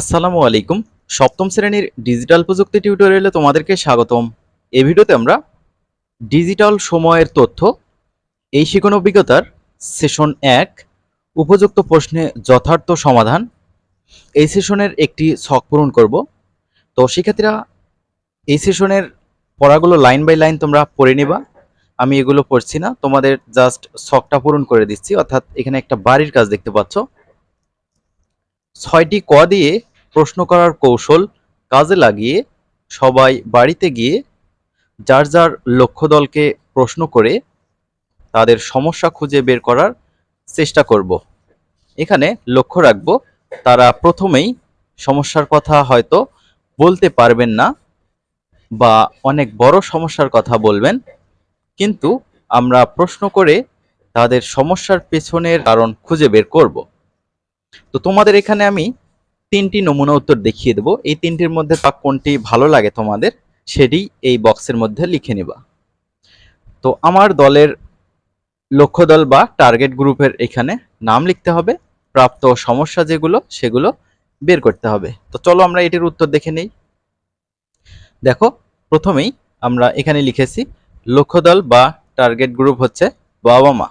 আসসালামু আলাইকুম। সপ্তম শ্রেণির ডিজিটাল প্রযুক্তি টিউটোরিয়ালে তোমাদেরকে স্বাগতম। এই ভিডিওতে আমরা ডিজিটাল সময়ের তথ্য, এই শিখন অভিজ্ঞতার সেশন এক, উপযুক্ত প্রশ্নে যথার্থ সমাধান। এই সেশনের একটি ছক পূরণ করব। তো শিক্ষার্থীরা, এই সেশনের পড়াগুলো লাইন বাই লাইন তোমরা পড়ে নেবা। আমি এগুলো পড়ছি না, তোমাদের জাস্ট ছকটা পূরণ করে দিচ্ছি। অর্থাৎ এখানে একটা বাড়ির কাজ দেখতে পাচ্ছ। ছয়টি ক দিয়ে প্রশ্ন করার কৌশল কাজে লাগিয়ে সবাই বাড়িতে গিয়ে যার যার লক্ষ্য দলকে প্রশ্ন করে তাদের সমস্যা খুঁজে বের করার চেষ্টা করব। এখানে লক্ষ্য রাখব, তারা প্রথমেই সমস্যার কথা হয়তো বলতে পারবেন না বা অনেক বড় সমস্যার কথা বলবেন, কিন্তু আমরা প্রশ্ন করে তাদের সমস্যার পেছনের কারণ খুঁজে বের করব। তো তোমাদের এখানে আমি তিনটি নমুনা উত্তর দেখিয়ে দেবো। এই তিনটির মধ্যে তা কোনটি ভালো লাগে তোমাদের, সেটি এই বক্সের মধ্যে লিখে নিবা। তো আমার দলের লক্ষ্য দল বা টার্গেট গ্রুপের এখানে নাম লিখতে হবে, প্রাপ্ত সমস্যা যেগুলো, সেগুলো বের করতে হবে। তো চলো আমরা এটির উত্তর দেখে নেই। দেখো, প্রথমেই আমরা এখানে লিখেছি, লক্ষ্য দল বা টার্গেট গ্রুপ হচ্ছে বাবা মা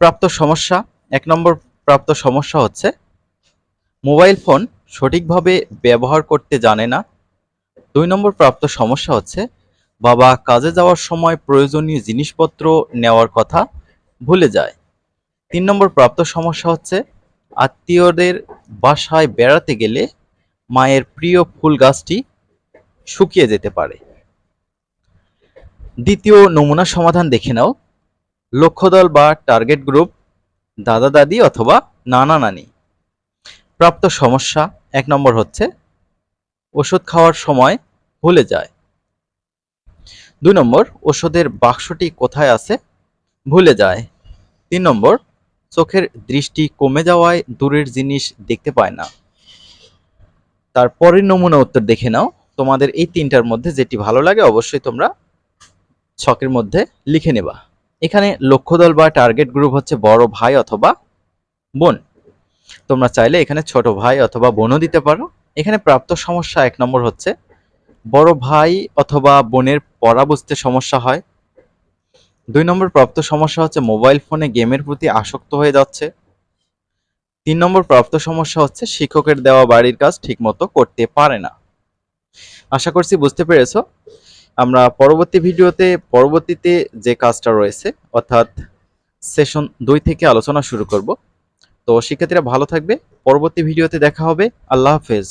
প্রাপ্ত সমস্যা, এক নম্বর প্রাপ্ত সমস্যা হচ্ছে, মোবাইল ফোন সঠিকভাবে ব্যবহার করতে জানে না। দুই নম্বর প্রাপ্ত সমস্যা হচ্ছে, বাবা কাজে যাওয়ার সময় প্রয়োজনীয় জিনিসপত্র নেওয়ার কথা ভুলে যায়। তিন নম্বর প্রাপ্ত সমস্যা হচ্ছে, আত্মীয়দের বাসায় বেড়াতে গেলে মায়ের প্রিয় ফুল গাছটি শুকিয়ে যেতে পারে। দ্বিতীয় নমুনা সমাধান দেখে নাও, লক্ষ্যদল বা টার্গেট গ্রুপ দাদা দাদি অথবা নানা নানি। প্রাপ্ত সমস্যা এক নম্বর হচ্ছে, ওষুধ খাওয়ার সময় ভুলে যায়। দুই নম্বর, ওষুধের বাক্সটি কোথায় আছে? ভুলে যায়। তিন নম্বর, চোখের দৃষ্টি কমে যাওয়ায় দূরের জিনিস দেখতে পায় না। তারপরের নমুনা উত্তর দেখে নাও। তোমাদের এই তিনটার মধ্যে যেটি ভালো লাগে অবশ্যই তোমরা ছকের মধ্যে লিখে নেবা। এখানে লক্ষ্যদল বা টার্গেট গ্রুপ হচ্ছে বড় ভাই অথবা বোন। তোমরা চাইলে এখানে ছোট ভাই অথবা বোনও দিতে পারো। এখানে প্রাপ্ত সমস্যা এক নম্বর হচ্ছে, বড় ভাই অথবা বোনের পড়া বুঝতে সমস্যা হয়। দুই নম্বর প্রাপ্ত সমস্যা হচ্ছে মোবাইল ফোনে গেমের প্রতি আসক্ত হয়ে যাচ্ছে। তিন নম্বর প্রাপ্ত সমস্যা হচ্ছে, শিক্ষকের দেওয়া বাড়ির কাজ ঠিকমতো করতে পারে না। আশা করছি বুঝতে পেরেছ? আমরা পরবর্তী ভিডিওতে, পরবর্তীতে যে কাজটা রয়েছে, অর্থাৎ সেশন দুই থেকে আলোচনা শুরু করব। তো শিক্ষার্থীরা ভালো থাকবে। পরবর্তী ভিডিওতে দেখা হবে। আল্লাহ হাফেজ।